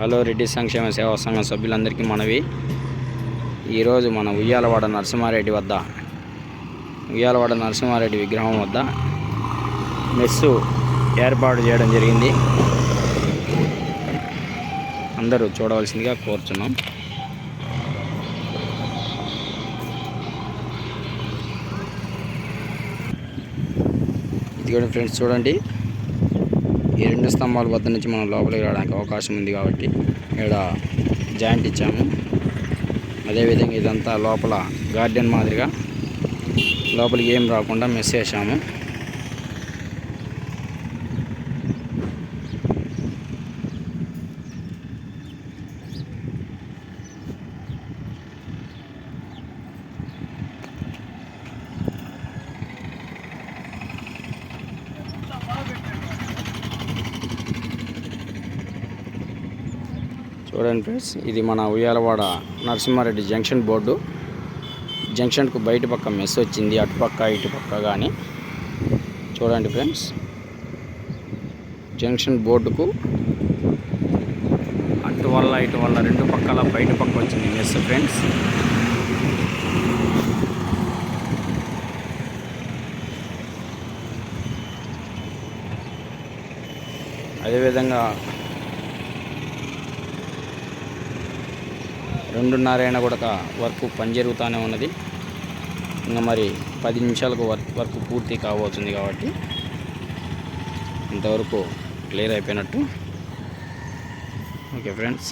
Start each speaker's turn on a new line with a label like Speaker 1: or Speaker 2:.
Speaker 1: Hello Reddy సంక్షేమ సేవా సంఘం సభ్యులందరికీ మనవి. ఈరోజు మన ఉయ్యాలవాడ నరసింహారెడ్డి వద్ద ఉయ్యాలవాడ నరసింహారెడ్డి విగ్రహం వద్ద మెస్సు ఏర్పాటు చేయడం జరిగింది. అందరూ చూడవలసిందిగా కోరుచున్నాం. ఇదిగోండి ఫ్రెండ్స్ చూడండి. ఈ రెండు స్తంభాల వద్ద నుంచి మనం లోపలికి రావడానికి అవకాశం ఉంది కాబట్టి ఇక్కడ జాయింట్ ఇచ్చాము. అదేవిధంగా ఇదంతా లోపల గార్డెన్ మాదిరిగా లోపలికి ఏం రాకుండా మెస్ చేసాము చూడండి ఫ్రెండ్స్ ఇది మన ఉయ్యాలవాడ నరసింహారెడ్డి జంక్షన్ బోర్డు. జంక్షన్కు బయట పక్క మెస్ వచ్చింది అటుపక్క ఇటుపక్క కానీ చూడండి ఫ్రెండ్స్ జంక్షన్ బోర్డుకు అటు వల్ల ఇటు వల్ల రెండు పక్కల బయట పక్క వచ్చింది మెస్ ఫ్రెండ్స్ అదేవిధంగా రెండున్నర అయినా కూడా వర్క్ పని జరుగుతూనే ఉన్నది. ఇంకా మరి పది నిమిషాలకు వర్క్ వర్క్ పూర్తి కాబోతుంది కాబట్టి ఇంతవరకు క్లియర్ అయిపోయినట్టు. Okay friends.